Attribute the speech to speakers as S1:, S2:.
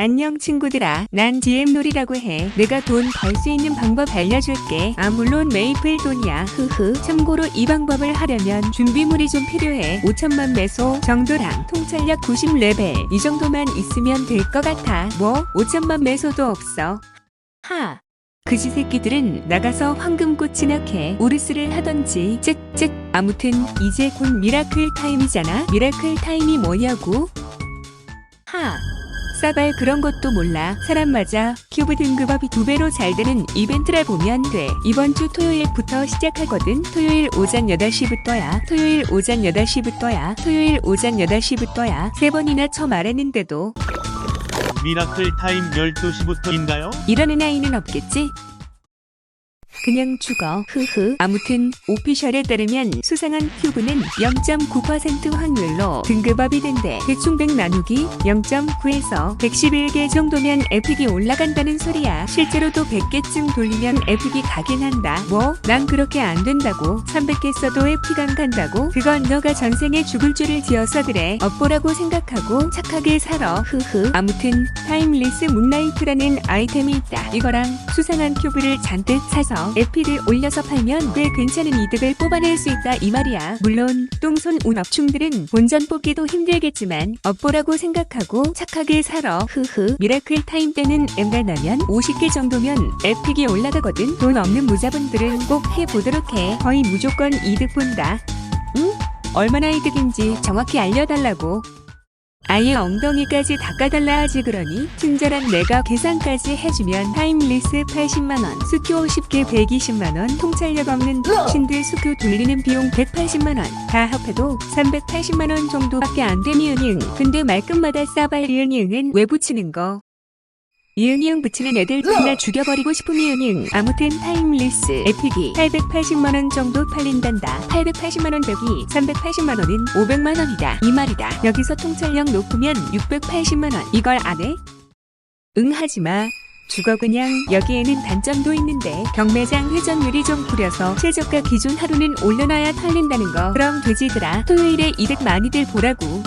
S1: 안녕 친구들아. 난 DM놀이라고 해. 내가 돈 벌 수 있는 방법 알려줄게. 아 물론 메이플 돈이야. 흐흐. 참고로 이 방법을 하려면 준비물이 좀 필요해. 5천만 매소 정도랑 통찰력 90레벨. 이 정도만 있으면 될 것 같아. 뭐? 5천만 매소도 없어. 하. 그지 새끼들은 나가서 황금꽃이나 캐 오르스를 하던지 쯧쯧 아무튼 이제 곧 미라클 타임이잖아 미라클 타임이 뭐냐고 하 싸발 그런 것도 몰라. 사람 맞아. 큐브 등급업이 두 배로 잘 되는 이벤트를 보면 돼. 이번 주 토요일부터 시작하거든. 토요일 오전 8시부터야. 토요일 오전 8시부터야. 토요일 오전 8시부터야. 세 번이나 쳐 말했는데도.
S2: 미라클 타임 12시부터인가요?
S1: 이러는 아이는 없겠지? 그냥 죽어. 흐흐. 아무튼 오피셜에 따르면 수상한 큐브는 0.9% 확률로 등급업이 된대. 대충 100 나누기 0.9에서 111개 정도면 에픽이 올라간다는 소리야. 실제로도 100개쯤 돌리면 에픽이 가긴 한다. 뭐? 난 그렇게 안 된다고. 300개 써도 에픽 안 간다고? 그건 너가 전생에 죽을 줄을 지어서 그래. 업보라고 생각하고 착하게 살아. 흐흐. 아무튼 타임리스 문라이트라는 아이템이 있다. 이거랑 수상한 큐브를 잔뜩 사서 에피를 올려서 팔면 꽤 괜찮은 이득을 뽑아낼 수 있다 이 말이야. 물론 똥손 운업충들은 본전 뽑기도 힘들겠지만 업보라고 생각하고 착하게 살아. 흐흐. 미라클 타임 때는 엠가 나면 50개 정도면 에픽이 올라가거든. 돈 없는 무자분들은 꼭 해보도록 해. 거의 무조건 이득 본다. 응? 얼마나 이득인지 정확히 알려달라고. 아예 엉덩이까지 닦아달라 하지 그러니 친절한 내가 계산까지 해주면 타임리스 80만원 수교 50개 120만원 통찰력 없는 신들 수교 돌리는 비용 180만원. 다 합해도 380만원 정도밖에 안 되니은잉 근데 말끝마다 싸발 이은이응은 왜 붙이는 거 이은이응 붙이는 애들 그나 죽여버리고 싶으면은 아무튼 타임리스. 에픽이 880만원 정도 팔린단다. 880만원 벽이 380만원은 500만원이다. 이 말이다. 여기서 통찰력 높으면 680만원. 이걸 안 해? 응 하지마. 죽어 그냥. 여기에는 단점도 있는데 경매장 회전율이 좀 구려서 최저가 기준 하루는 올려놔야 털린다는 거. 그럼 돼지들아 토요일에 이득 많이들 보라고